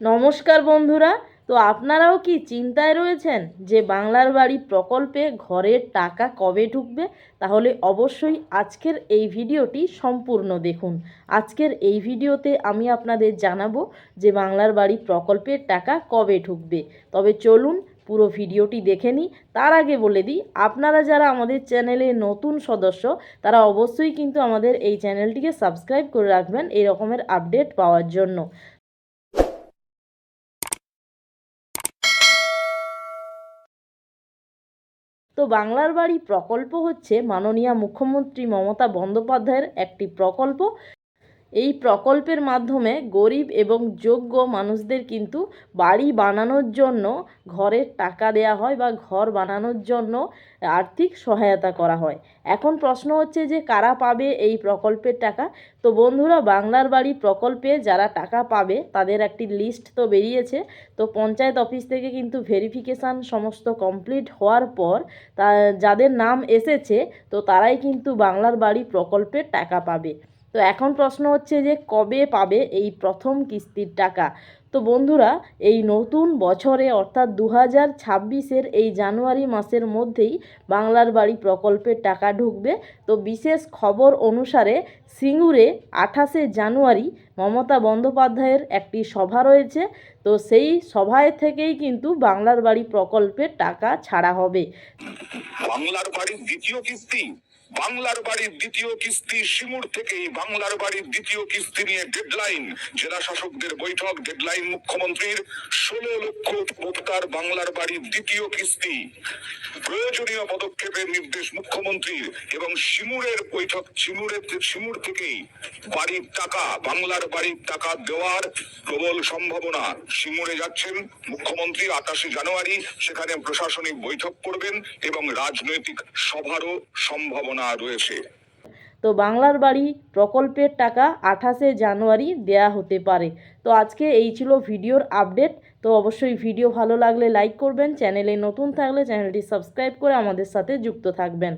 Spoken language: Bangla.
নমস্কার বন্ধুরা, তো আপনারাও কি চিন্তায় রয়েছেন যে বাংলার বাড়ি প্রকল্পে ঘরের টাকা কবে ঢুকবে? তাহলে অবশ্যই আজকের এই ভিডিওটি সম্পূর্ণ দেখুন। আজকের এই ভিডিওতে আমি আপনাদের জানাব যে বাংলার বাড়ি প্রকল্পের টাকা কবে ঢুকবে। তবে চলুন পুরো ভিডিওটি দেখে নিই। তার আগে বলে দিই, আপনারা যারা আমাদের চ্যানেলে নতুন সদস্য, তারা অবশ্যই কিন্তু আমাদের এই চ্যানেলটিকে সাবস্ক্রাইব করে রাখবেন এই রকমের আপডেট পাওয়ার জন্য। তো বাংলার বাড়ি প্রকল্প হচ্ছে মাননীয়া মুখ্যমন্ত্রী মমতা বন্দ্যোপাধ্যায়ের একটি প্রকল্প। এই প্রকল্পের মাধ্যমে গরিব এবং যোগ্য মানুষদের কিন্তু বাড়ি বানানোর জন্য, ঘরের টাকা দেয়া হয় বা ঘর বানানোর জন্য আর্থিক সহায়তা করা হয়। এখন প্রশ্ন হচ্ছে যে কারা পাবে এই প্রকল্পের টাকা? তো বন্ধুরা, বাংলার বাড়ি প্রকল্পে যারা টাকা পাবে, তাদের একটি লিস্ট তো বেরিয়েছে। তো পঞ্চায়েত অফিস থেকে কিন্তু ভেরিফিকেশান সমস্ত কমপ্লিট হওয়ার পর, তা যাদের নাম এসেছে, তো তারাই কিন্তু বাংলার বাড়ি প্রকল্পের টাকা পাবে। তো এখন প্রশ্ন হচ্ছে যে কবে পাবে এই প্রথম কিস্তির টাকা? তো বন্ধুরা, এই নতুন বছরে অর্থাৎ দু হাজার ছাব্বিশের এই জানুয়ারি মাসের মধ্যেই বাংলার বাড়ি প্রকল্পের টাকা ঢুকবে। তো বিশেষ খবর অনুসারে সিঙ্গুরে আঠাশে জানুয়ারি মমতা বন্দ্যোপাধ্যায়ের একটি সভা রয়েছে। তো সেই সভায় থেকেই কিন্তু বাংলার বাড়ি প্রকল্পের টাকা ছাড়া হবে। বাংলার বাড়ির দ্বিতীয় কিস্তি বাংলার বাড়ির দ্বিতীয় কিস্তি সিমুর থেকেই বাংলার বাড়ির দ্বিতীয় কিস্তি নিয়ে ডেডলাইন জেলা শাসকদের বৈঠক ডেডলাইন মুখ্যমন্ত্রীর ষোলো লক্ষ উপভোক্তার বাংলার বাড়ির দ্বিতীয় কিস্তি। প্রয়োজনীয় পদক্ষেপের নির্দেশ মুখ্যমন্ত্রীর এবং সিমুরের বৈঠক সিমুরের সিমুর থেকেই। বাড়ির টাকা, বাংলার বাড়ির টাকা দেওয়ার প্রবল সম্ভাবনা। সিমুরে যাচ্ছেন মুখ্যমন্ত্রী আঠাশে জানুয়ারি, সেখানে প্রশাসনিক বৈঠক করবেন এবং রাজনৈতিক সভারও সম্ভাবনা রয়েছে। তো বাংলার বাড়ি প্রকল্পের টাকা আঠাশে জানুয়ারি দেয়া হতে পারে। তো আজকে এই ছিল ভিডিওর আপডেট। তো অবশ্যই ভিডিও ভালো লাগলে লাইক করবেন, চ্যানেলে নতুন থাকলে চ্যানেলটি সাবস্ক্রাইব করে আমাদের সাথে যুক্ত থাকবেন।